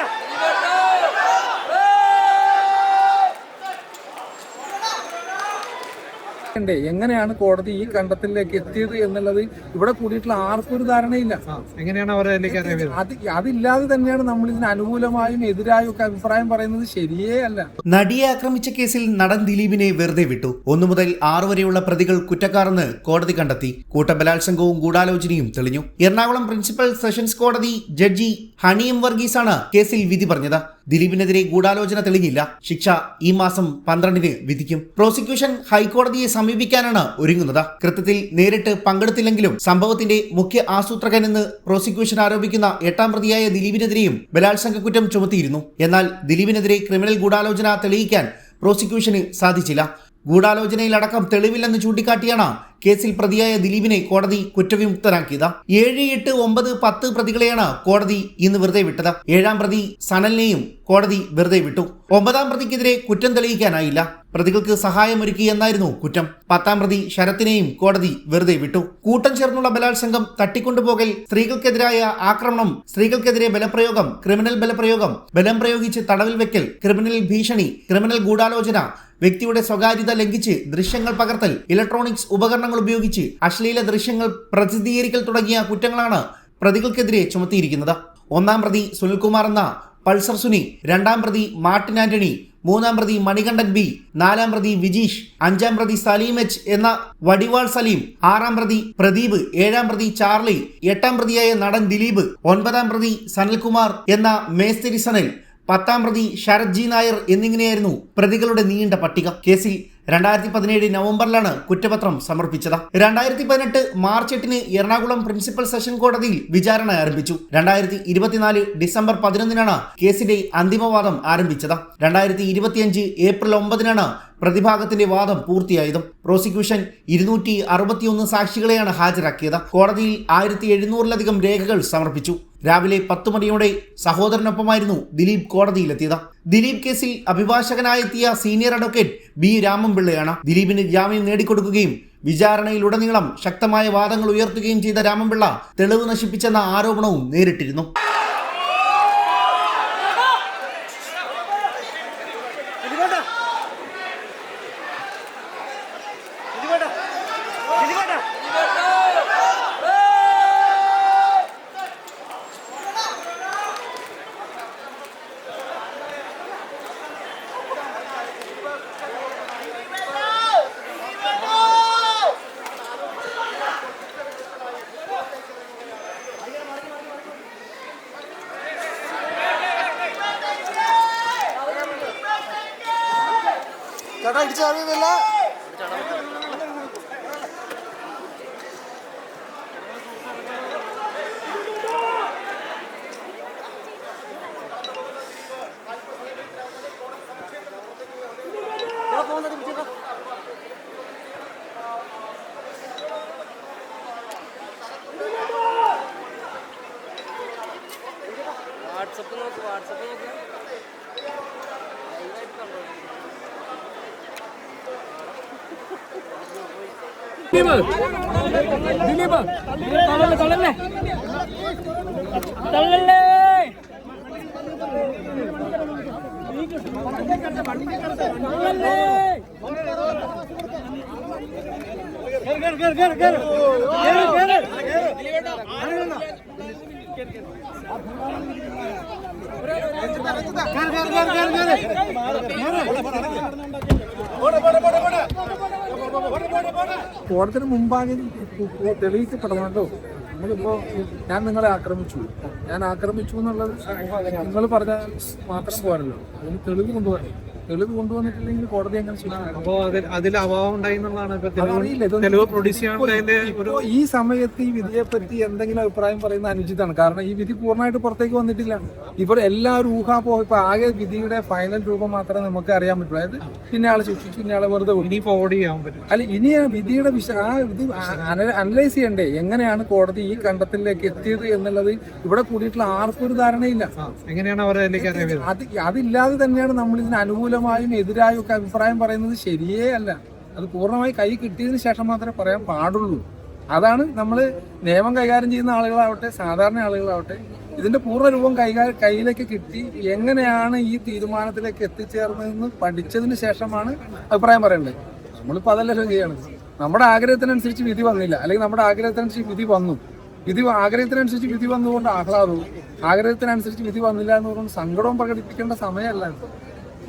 Yeah. ഉണ്ട്. എങ്ങനെയാണ് കോടതി ഈ കണ്ടെത്തലിലേക്ക് എത്തിയത് എന്നുള്ളത്? ഇവിടെ കൂടിയിട്ടുള്ള ആർക്കും ഒരു ധാരണയില്ല. എങ്ങനെയാണ് അറിയാൻ അത് അതില്ലാതെ തന്നെയാണ് നമ്മൾ ഇതിന് അനുകൂലമായും എതിരായും ഒക്കെ അഭിപ്രായം പറയുന്നത് ശരിയേ അല്ല. നടിയെ ആക്രമിച്ച കേസിൽ നടൻ ദിലീപിനെ വെറുതെ വിട്ടു. ഒന്നു മുതൽ ആറു വരെയുള്ള പ്രതികൾ കുറ്റക്കാരെന്ന് കോടതി കണ്ടെത്തി. കൂട്ടബലാത്സംഗവും ഗൂഢാലോചനയും തെളിഞ്ഞു. എറണാകുളം പ്രിൻസിപ്പൽ സെഷൻസ് കോടതി ജഡ്ജി ഹണിയം വർഗീസാണ് കേസിൽ വിധി പറഞ്ഞത്. ദിലീപിനെതിരെ ഗൂഢാലോചന തെളിഞ്ഞില്ല. ശിക്ഷ ഈ മാസം പന്ത്രണ്ടിന് വിധിക്കും. പ്രോസിക്യൂഷൻ ഹൈക്കോടതിയെ സമീപിക്കാനാണ് ഒരുങ്ങുന്നത്. കൃത്യത്തിൽ നേരിട്ട് പങ്കെടുത്തില്ലെങ്കിലും സംഭവത്തിന്റെ മുഖ്യ ആസൂത്രകൻ എന്ന് പ്രോസിക്യൂഷൻ ആരോപിക്കുന്ന എട്ടാം പ്രതിയായ ദിലീപിനെതിരെയും ബലാത്സംഗ കുറ്റം ചുമത്തിയിരുന്നു. എന്നാൽ ദിലീപിനെതിരെ ക്രിമിനൽ ഗൂഢാലോചന തെളിയിക്കാൻ പ്രോസിക്യൂഷന് സാധിച്ചില്ല. ഗൂഢാലോചനയിലടക്കം തെളിവില്ലെന്ന് ചൂണ്ടിക്കാട്ടിയാണ് കേസിൽ പ്രതിയായ ദിലീപിനെ കോടതി കുറ്റവിമുക്തനാക്കിയത്. ഏഴ് എട്ട് ഒമ്പത് പത്ത് പ്രതികളെയാണ് കോടതി ഇന്ന് വെറുതെ വിട്ടത്. ഏഴാം പ്രതി സനലിനെയും കോടതി വെറുതെ വിട്ടു. ഒമ്പതാം പ്രതിക്കെതിരെ കുറ്റം തെളിയിക്കാനായില്ല. പ്രതികൾക്ക് സഹായമൊരുക്കി എന്നായിരുന്നു കുറ്റം. പത്താം പ്രതി ശരത്തിനെയും കോടതി വെറുതെ വിട്ടു. കൂട്ടം ചേർന്നുള്ള ബലാത്സംഗം തട്ടിക്കൊണ്ടുപോകൽ സ്ത്രീകൾക്കെതിരായ ആക്രമണം സ്ത്രീകൾക്കെതിരെ ബലപ്രയോഗം ക്രിമിനൽ ബലപ്രയോഗം ബലം പ്രയോഗിച്ച് തടവിൽ വെക്കൽ ക്രിമിനൽ ഭീഷണി ക്രിമിനൽ ഗൂഢാലോചന വ്യക്തിയുടെ സ്വകാര്യത ലംഘിച്ച് ദൃശ്യങ്ങൾ പകർത്തൽ ഇലക്ട്രോണിക്സ് ഉപകരണങ്ങൾ ഉപയോഗിച്ച് അശ്ലീല ദൃശ്യങ്ങൾ പ്രസിദ്ധീകരിക്കൽ തുടങ്ങിയ കുറ്റങ്ങളാണ് പ്രതികൾക്കെതിരെ ചുമത്തിയിരിക്കുന്നത്. ഒന്നാം പ്രതി സുനിൽകുമാർ എന്ന പൾസർ സുനി രണ്ടാം പ്രതി മാർട്ടിൻ ആന്റണി മൂന്നാം പ്രതി മണികണ്ഠൻ ബി നാലാം പ്രതി വിജീഷ് അഞ്ചാം പ്രതി സലീം എച്ച് എന്ന വടിവാൾ സലീം ആറാം പ്രതി പ്രദീപ് ഏഴാം പ്രതി ചാർലി എട്ടാം പ്രതിയായ നടൻ ദിലീപ് ഒൻപതാം പ്രതി സനൽകുമാർ എന്ന മേസ്തിരി സനൽ പത്താം പ്രതി ശരത് ജി നായർ എന്നിങ്ങനെയായിരുന്നു പ്രതികളുടെ നീണ്ട പട്ടിക. കേസിൽ രണ്ടായിരത്തി പതിനേഴ് നവംബറിലാണ് കുറ്റപത്രം സമർപ്പിച്ചത്. രണ്ടായിരത്തി പതിനെട്ട് മാർച്ച് എട്ടിന് എറണാകുളം പ്രിൻസിപ്പൽ സെഷൻ കോടതിയിൽ വിചാരണ ആരംഭിച്ചു. രണ്ടായിരത്തി ഇരുപത്തിനാല് ഡിസംബർ പതിനൊന്നിനാണ് കേസിന്റെ അന്തിമവാദം ആരംഭിച്ചത്. രണ്ടായിരത്തി ഇരുപത്തിയഞ്ച് ഏപ്രിൽ ഒമ്പതിനാണ് പ്രതിഭാഗത്തിന്റെ വാദം പൂർത്തിയായതും. പ്രോസിക്യൂഷൻ ഇരുന്നൂറ്റി അറുപത്തിയൊന്ന് സാക്ഷികളെയാണ് ഹാജരാക്കിയത്. കോടതിയിൽ ആയിരത്തി എഴുന്നൂറിലധികം രേഖകൾ സമർപ്പിച്ചു. രാവിലെ പത്ത് മണിയോടെ സഹോദരനൊപ്പമായിരുന്നു ദിലീപ് കോടതിയിലെത്തിയത്. ദിലീപ് കേസിൽ അഭിഭാഷകനായെത്തിയ സീനിയർ അഡ്വക്കേറ്റ് ബി രാമൻപിള്ളയാണ്. ദിലീപിന് ജാമ്യം നേടിക്കൊടുക്കുകയും വിചാരണയിലുടനീളം ശക്തമായ വാദങ്ങൾ ഉയർത്തുകയും ചെയ്ത രാമൻപിള്ള തെളിവ് നശിപ്പിച്ചെന്ന ആരോപണവും നേരിട്ടിരുന്നു. ചേട്ടാ ഇടിച്ചു അറിയുന്നില്ല വാട്സപ്പ് നോക്ക് വാട്സപ്പ് നോക്ക്. ദിലീപ്. ദിലീപ്. തള്ളല്ലേ തള്ളല്ലേ തള്ളല്ലേ കേറ് കേറ് കേറ് കേറ് കേറ്. കോടതിന് മുമ്പാകെ തെളിയിക്കപ്പെടണമല്ലോ നമ്മളിപ്പോ ഞാൻ നിങ്ങളെ ആക്രമിച്ചു. ഞാൻ ആക്രമിച്ചു എന്നുള്ളത് നിങ്ങൾ പറഞ്ഞാൽ മാത്രം പോരല്ലോ. അതിന് തെളിവ് കൊണ്ടുപോകണം തെളിവ് കൊണ്ടുവന്നിട്ടില്ലെങ്കിൽ കോടതി എങ്ങനെ അപ്പോ അതിൽ അഭാവം ഉണ്ടായി എന്നുള്ളതാണ്. തെളിവ് പ്രൊഡ്യൂസ് ഈ സമയത്ത് ഈ വിധിയെ പറ്റി എന്തെങ്കിലും അഭിപ്രായം പറയുന്ന അനുചിതമാണ് കാരണം ഈ വിധി പൂർണമായിട്ട് പുറത്തേക്ക് വന്നിട്ടില്ല. ഇവിടെ എല്ലാവരും ഊഹാപോഹം. ഇപ്പൊ ആകെ വിധിയുടെ ഫൈനൽ രൂപം മാത്രമേ നമുക്ക് അറിയാൻ പറ്റുള്ളൂ. അതായത് പിന്നെ ആളെ ശിക്ഷിച്ചു ഇന്നയാളെ ആളെ വെറുതെ ഇനി ഫോർവേഡ് ചെയ്യാൻ പറ്റും അല്ല ഇനി ആ വിധിയുടെ വിഷ ആ ഇത് അനലൈസ് ചെയ്യണ്ടേ? എങ്ങനെയാണ് കോടതി ഈ കണ്ടെത്തലിലേക്ക് എത്തിയത് എന്നുള്ളത് ഇവിടെ കൂടിയിട്ടുള്ള ആർക്കും ഒരു ധാരണയില്ല. എങ്ങനെയാണ് അവർ അതിലേക്ക് അത് അതില്ലാതെ തന്നെയാണ് നമ്മൾ ഇതിന് അനുകൂലമായും എതിരായും ഒക്കെ അഭിപ്രായം പറയുന്നത് ശരിയേ അല്ല. അത് പൂർണമായി കൈ കിട്ടിയതിന് ശേഷം മാത്രമേ പറയാൻ പാടുള്ളൂ. അതാണ് നമ്മൾ നിയമം കൈകാര്യം ചെയ്യുന്ന ആളുകളാവട്ടെ സാധാരണ ആളുകളാവട്ടെ ഇതിന്റെ പൂർണ രൂപം കൈകാ കയ്യിലേക്ക് കിട്ടി എങ്ങനെയാണ് ഈ തീരുമാനത്തിലേക്ക് എത്തിച്ചേർന്നതെന്ന് പഠിച്ചതിന് ശേഷമാണ് അഭിപ്രായം പറയേണ്ടത്. നമ്മളിപ്പോൾ അതല്ലല്ലോ ചെയ്യണത് നമ്മുടെ ആഗ്രഹത്തിനനുസരിച്ച് വിധി വന്നില്ല. അല്ലെങ്കിൽ നമ്മുടെ ആഗ്രഹത്തിനനുസരിച്ച് വിധി വന്നു. വിധി ആഗ്രഹത്തിനനുസരിച്ച് വിധി വന്നുകൊണ്ട് ആഹ്ലാദവും ആഗ്രഹത്തിനനുസരിച്ച് വിധി വന്നില്ല എന്ന് പറഞ്ഞുകൊണ്ട് സങ്കടവും പ്രകടിപ്പിക്കേണ്ട സമയമല്ല